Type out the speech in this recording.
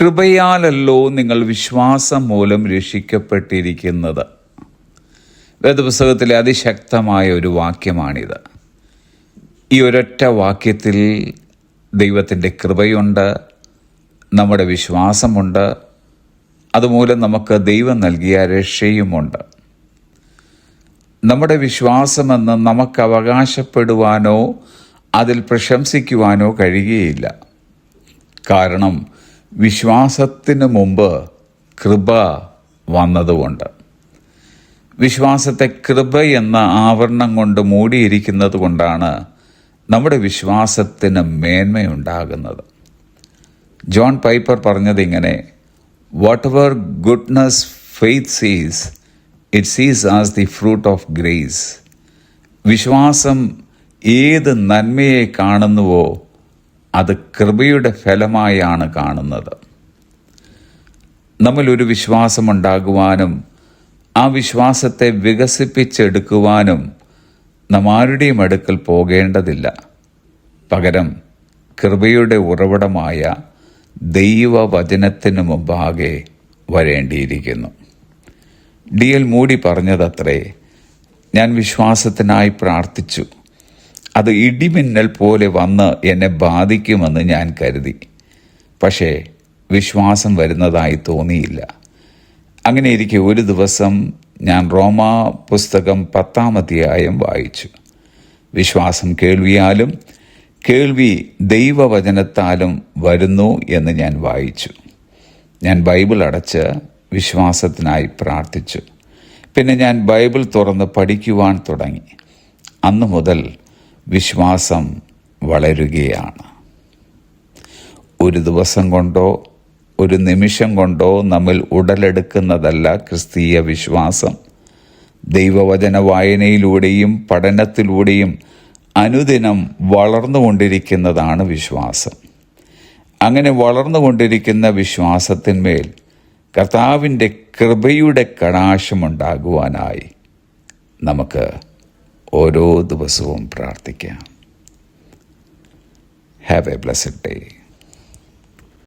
കൃപയാലല്ലോ നിങ്ങൾ വിശ്വാസം മൂലം രക്ഷിക്കപ്പെട്ടിരിക്കുന്നത്. വേദപുസ്തകത്തിലെ അതിശക്തമായ ഒരു വാക്യമാണിത്. ഈ ഒരൊറ്റ വാക്യത്തിൽ ദൈവത്തിന്റെ കൃപയുണ്ട് നമ്മുടെ വിശ്വാസമുണ്ട് അതുമൂലം നമുക്ക് ദൈവം നൽകിയ രക്ഷയുമുണ്ട്. നമ്മുടെ വിശ്വാസമെന്ന് നമുക്ക് അവകാശപ്പെടുവാനോ അതിൽ പ്രശംസിക്കുവാനോ കഴിയുകയില്ല. കാരണം വിശ്വാസത്തിന് മുമ്പ് കൃപ വന്നതുകൊണ്ട്. വിശ്വാസത്തെ കൃപ എന്ന ആവരണം കൊണ്ട് മൂടിയിരിക്കുന്നത് കൊണ്ടാണ് നമ്മുടെ വിശ്വാസത്തിന് മേന്മയുണ്ടാകുന്നത്. ജോൺ പൈപ്പർ പറഞ്ഞത് ഇങ്ങനെ whatever goodness faith sees it sees as the fruit of grace വിശ്വാസം ഏത് നന്മയെ കാണുന്നുവോ അത് കൃപയുടെ ഫലമായാണ് കാണുന്നത്. നമ്മൾ ഒരു വിശ്വാസമുണ്ടാകുവാനും ആ വിശ്വാസത്തെ വികസിപ്പിച്ചെടുക്കുവാനും നാം ആരുടെയും അടുക്കൽ പോകേണ്ടതില്ല. പകരം കൃപയുടെ ഉറവിടമായ ദൈവവചനത്തിന് മുമ്പാകെ വരേണ്ടിയിരിക്കുന്നു. ഡി എൽ മൂടി പറഞ്ഞതത്രേ ഞാൻ വിശ്വാസത്തിനായി പ്രാർത്ഥിച്ചു. അത് ഇടിമിന്നൽ പോലെ വന്ന് എന്നെ ബാധിക്കുമെന്ന് ഞാൻ കരുതി. പക്ഷേ വിശ്വാസം വരുന്നതായി തോന്നിയില്ല. അങ്ങനെ ഇരിക്കെ ഒരു ദിവസം ഞാൻ റോമാ പുസ്തകം പത്താമധ്യായം വായിച്ചു. വിശ്വാസം കേൾവിയാലും കേൾവി ദൈവവചനത്താലും വരുന്നു എന്ന് ഞാൻ വായിച്ചു. ഞാൻ ബൈബിൾ അടച്ച് വിശ്വാസത്തിനായി പ്രാർത്ഥിച്ചു. പിന്നെ ഞാൻ ബൈബിൾ തുറന്ന് പഠിക്കുവാൻ തുടങ്ങി. അന്നു മുതൽ വിശ്വാസം വളരുകയാണ്. ഒരു ദിവസം കൊണ്ടോ ഒരു നിമിഷം കൊണ്ടോ നമ്മൾ ഉടലെടുക്കുന്നതല്ല ക്രിസ്തീയ വിശ്വാസം. ദൈവവചന വായനയിലൂടെയും പഠനത്തിലൂടെയും അനുദിനം വളർന്നുകൊണ്ടിരിക്കുന്നതാണ് വിശ്വാസം. അങ്ങനെ വളർന്നുകൊണ്ടിരിക്കുന്ന വിശ്വാസത്തിന്മേൽ കർത്താവിന്റെ കൃപയുടെ കടാശമുണ്ടാകുവാനായി നമുക്ക് ഓരോ ദിവസവും പ്രാർത്ഥിക്കാം ഹാവ് എ ബ്ലസ്ഡ് ഡേ